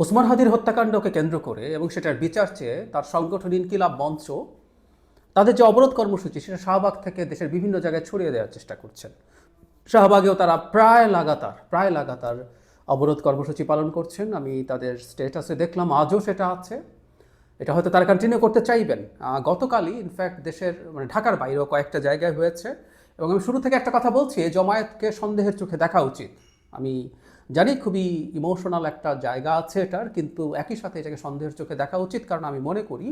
ওসমান হাদির হত্যাকাণ্ডকে কেন্দ্র করে এবং সেটার বিচার চেয়ে তার সংগঠন ইনকিলাব মঞ্চ তাদের যে অবরোধ কর্মসূচি, সেটা শাহবাগ থেকে দেশের বিভিন্ন জায়গায় ছড়িয়ে দেওয়ার চেষ্টা করছেন। শাহবাগেও তারা প্রায় লাগাতার প্রায় লাগাতার অবরোধ কর্মসূচি পালন করছেন। আমি তাদের স্টেটাসে দেখলাম, আজও সেটা আছে। এটা হয়তো তারা কন্টিনিউ করতে চাইবেন। গতকালই ইনফ্যাক্ট দেশের মানে ঢাকার বাইরেও কয়েকটা জায়গায় হয়েছে। এবং আমি শুরু থেকে একটা কথা বলছি জমায়েতকে সন্দেহের চোখে দেখা উচিত। আমি জানি খুবই ইমোশনাল একটা জায়গা আছে এটার, কিন্তু একই সাথে এটাকে সন্দেহের চোখে দেখা উচিত, কারণ আমি মনে করি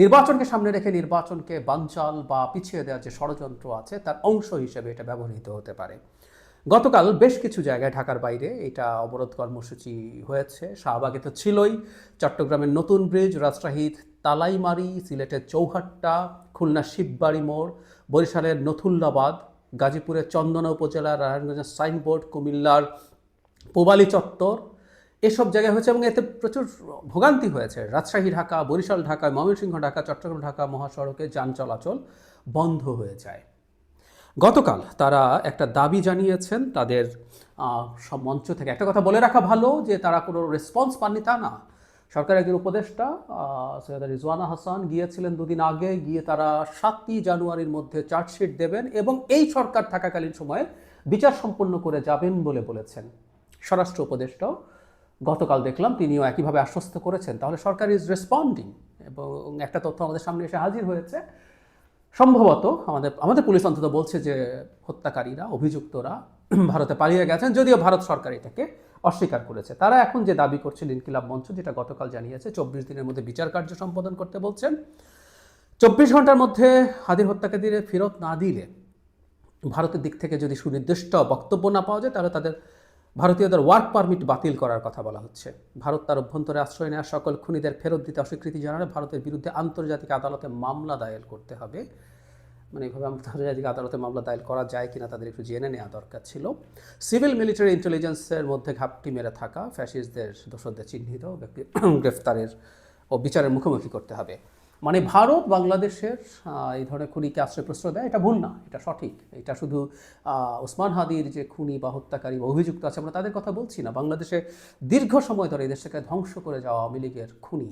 নির্বাচনকে সামনে রেখে নির্বাচনকে বানচাল বা পিছিয়ে দেওয়ার যে ষড়যন্ত্র আছে, তার অংশ হিসেবে এটা ব্যবহৃত হতে পারে। গতকাল বেশ কিছু জায়গায় ঢাকার বাইরে এটা অবরোধ কর্মসূচি হয়েছে, শাহবাগে তো ছিলই। চট্টগ্রামের নতুন ব্রিজ রাজশাহীর তালাইমারি, সিলেটের চৌহাট্টা, খুলনা শিববাড়ি মোড়, বরিশালের নথুল্লাবাদ গাজীপুরের চন্দনা উপজেলার নারায়ণগঞ্জের সাইনবোর্ড, কুমিল্লার পোবালি চত্বর, এসব জায়গায় হয়েছে এবং এতে প্রচুর ভোগান্তি হয়েছে। রাজশাহী ঢাকা, বরিশাল ঢাকা, ময়মনসিংহ ঢাকা, চট্টগ্রাম ঢাকা মহাসড়কে যান চলাচল বন্ধ হয়ে যায়। গতকাল তারা একটা দাবি জানিয়েছেন, তাদের সব মঞ্চ থেকে। একটা কথা বলে রাখা ভালো যে তারা কোনো রেসপন্স পাননি তা না। সরকারের একজন উপদেষ্টা সৈয়দা রিজওয়ানা হাসান গিয়েছিলেন দুদিন আগে, গিয়ে তারা সাতই জানুয়ারির মধ্যে চার্জশিট দেবেন এবং এই সরকার থাকাকালীন সময়ে বিচার সম্পন্ন করে যাবেন বলে বলেছেন। স্বরাষ্ট্র উপদেষ্টাও গতকাল দেখলাম তিনিও একইভাবে আশ্বস্ত করেছেন। তাহলে সরকার ইজ রেসপন্ডিং এবং একটা তথ্য আমাদের সামনে এসে হাজির হয়েছে। সম্ভবত আমাদের আমাদের পুলিশ অন্তত বলছে যে হত্যাকারীরা, অভিযুক্তরা ভারতে পালিয়ে গেছেন, যদিও ভারত সরকার এটাকে অস্বীকার করেছে। তারা এখন যে দাবি করছেন ইনকিলাব মঞ্চ, যেটা গতকাল জানিয়েছে, চব্বিশ দিনের মধ্যে বিচার কার্য সম্পাদন করতে বলছেন। চব্বিশ ঘণ্টার মধ্যে হাদির হত্যাকে হত্যাকারীদের ফেরত না দিলে ভারতের দিক থেকে যদি সুনির্দিষ্ট বক্তব্য না পাওয়া যায়, তাহলে তাদের ভারতীয়দের ওয়ার্ক পারমিট বাতিল করার কথা বলা হচ্ছে। ভারত তার অভ্যন্তরে আশ্রয় নেওয়া সকল খুনিদের ফেরত দিতে অস্বীকৃতি জানালে ভারতের বিরুদ্ধে আন্তর্জাতিক আদালতে মামলা দায়ের করতে হবে। মানে এইভাবে আন্তর্জাতিক আদালতে মামলা দায়ের করা যায় কিনা তাদের একটু জেনে নেওয়া দরকার ছিল। সিভিল মিলিটারি ইন্টেলিজেন্সের মধ্যে ঘাপটি মেরে থাকা ফ্যাসিস্টদের দোষরদের চিহ্নিত গ্রেফতারের ও বিচারের মুখোমুখি করতে হবে। মানে ভারত বাংলাদেশের এই ধরনের খুনিকে আশ্রয় প্রশ্রয় দেয়, এটা ভুল না, এটা সঠিক। এটা শুধু ওসমান হাদির যে খুনি বা হত্যাকারী বা অভিযুক্ত আছে, আমরা তাদের কথা বলছি না। বাংলাদেশে দীর্ঘ সময় ধরে এই দেশটাকে ধ্বংস করে যাওয়া আওয়ামী লীগের খুনি।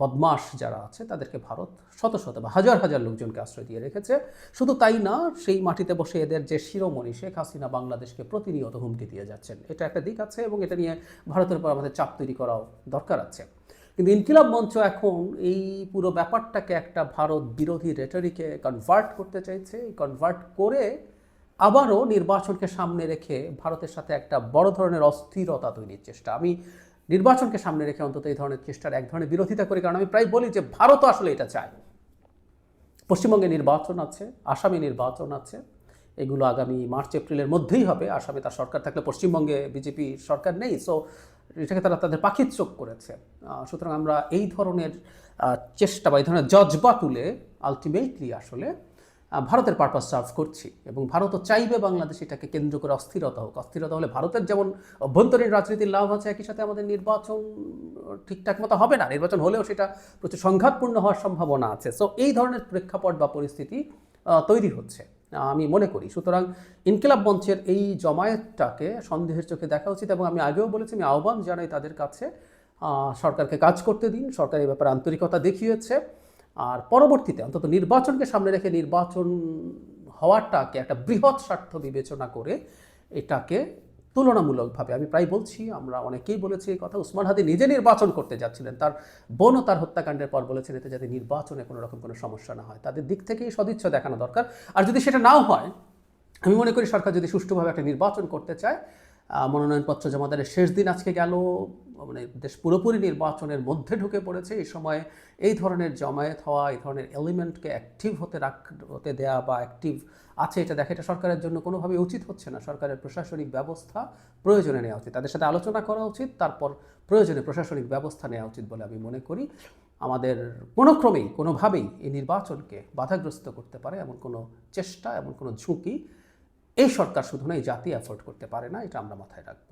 বদমাস যারা আছে, তাদেরকে ভারত শত শত বা হাজার হাজার লোকজনকে আশ্রয় দিয়ে রেখেছে। শুধু তাই না, সেই মাটিতে বসে এদের যে শিরোমণি শেখ হাসিনা বাংলাদেশকে প্রতিনিয়ত হুমকি দিয়ে যাচ্ছেন। এটা একটা দিক আছে এবং এটা নিয়ে ভারতের উপর আমাদের চাপ তৈরি করাও দরকার আছে। কিন্তু ইনকিলাব মঞ্চ এখন এই পুরো ব্যাপারটাকে একটা ভারত বিরোধী রেটরিকে কনভার্ট করতে চাইছে। কনভার্ট করে আবারও নির্বাচনকে সামনে রেখে ভারতের সাথে একটা বড় ধরনের অস্থিরতা তৈরির চেষ্টা। আমি নির্বাচনকে সামনে রেখে অন্তত এই ধরনের চেষ্টার এক ধরনের বিরোধিতা করি। কারণ আমি প্রায় বলি যে ভারতও আসলে এটা চায়। পশ্চিমবঙ্গে নির্বাচন আছে, আসামে নির্বাচন আছে। এগুলো আগামী মার্চ, এপ্রিলের মধ্যেই হবে। আসামে তার সরকার থাকলে পশ্চিমবঙ্গে বিজেপি সরকার নেই। সো এটাকে তারা তাদের পাখির চোখ করেছে। সুতরাং আমরা এই ধরনের চেষ্টা বা এই ধরনের জজবা তুলে আলটিমেটলি আসলে ভারতের পারপাস সার্ভ করছি এবং ভারতও চাইবে বাংলাদেশ এটাকে কেন্দ্র করে অস্থিরতা হোক। অস্থিরতা হলে ভারতের যেমন অভ্যন্তরীণ রাজনীতির লাভ আছে, একই সাথে আমাদের নির্বাচন ঠিকঠাক মতো হবে না, নির্বাচন হলেও সেটা প্রচুর সংঘাতপূর্ণ হওয়ার সম্ভাবনা আছে। সো এই ধরনের প্রেক্ষাপট বা পরিস্থিতি তৈরি হচ্ছে। আমি মনে করি, সুতরাং ইনকিলাব মঞ্চের এই জমায়েতটাকে সন্দেহের চোখে দেখা উচিত এবং আমি আগেও বলেছি, আমি আহ্বান জানাই তাদের কাছে সরকারকে কাজ করতে দিন, সরকার এই ব্যাপারে আন্তরিকতা দেখিয়েছে। আর পরবর্তীতে অন্তত নির্বাচনকে সামনে রেখে নির্বাচন হওয়াটাকে একটা বৃহৎ স্বার্থ বিবেচনা করে এটাকে তুলনামূলকভাবে, আমি প্রায় বলছি, আমরা অনেকেই বলেছি এই কথা, উসমান হাদি নিজে নির্বাচন করতে যাচ্ছিলেন, তার বোনও তার হত্যাকাণ্ডের পর বলেছেন এতে যাতে নির্বাচনে কোনো রকম কোনো সমস্যা না হয়। তাদের দিক থেকেই সদিচ্ছা দেখানো দরকার। আর যদি সেটা নাও হয়, আমি মনে করি সরকার যদি সুষ্ঠুভাবে একটা নির্বাচন করতে চায় মনোনয়নপত্র জমাদানের শেষ দিন আজকে গেল। মানে দেশ পুরোপুরি নির্বাচনের মধ্যে ঢুকে পড়েছে। এই সময় এই ধরনের জমায়েত হওয়া, এই ধরনের এলিমেন্টকে অ্যাক্টিভ হতে রাখ, হতে দেয়া বা অ্যাক্টিভ আছে এটা দেখা, এটা সরকারের জন্য কোনোভাবে উচিত হচ্ছে না। সরকারের প্রশাসনিক ব্যবস্থা প্রয়োজনে নেওয়া উচিত। তাদের সাথে আলোচনা করা উচিত, তারপর প্রয়োজনে প্রশাসনিক ব্যবস্থা নেওয়া উচিত বলে আমি মনে করি। আমাদের কোনো ক্রমেই কোনোভাবেই এই নির্বাচনকে বাধাগ্রস্ত করতে পারে এমন কোনো চেষ্টা, এমন কোনো ঝুঁকি এই সরকার শুধু না এই জাতি অ্যাফোর্ড করতে পারে না এটা আমরা মাথায় রাখব।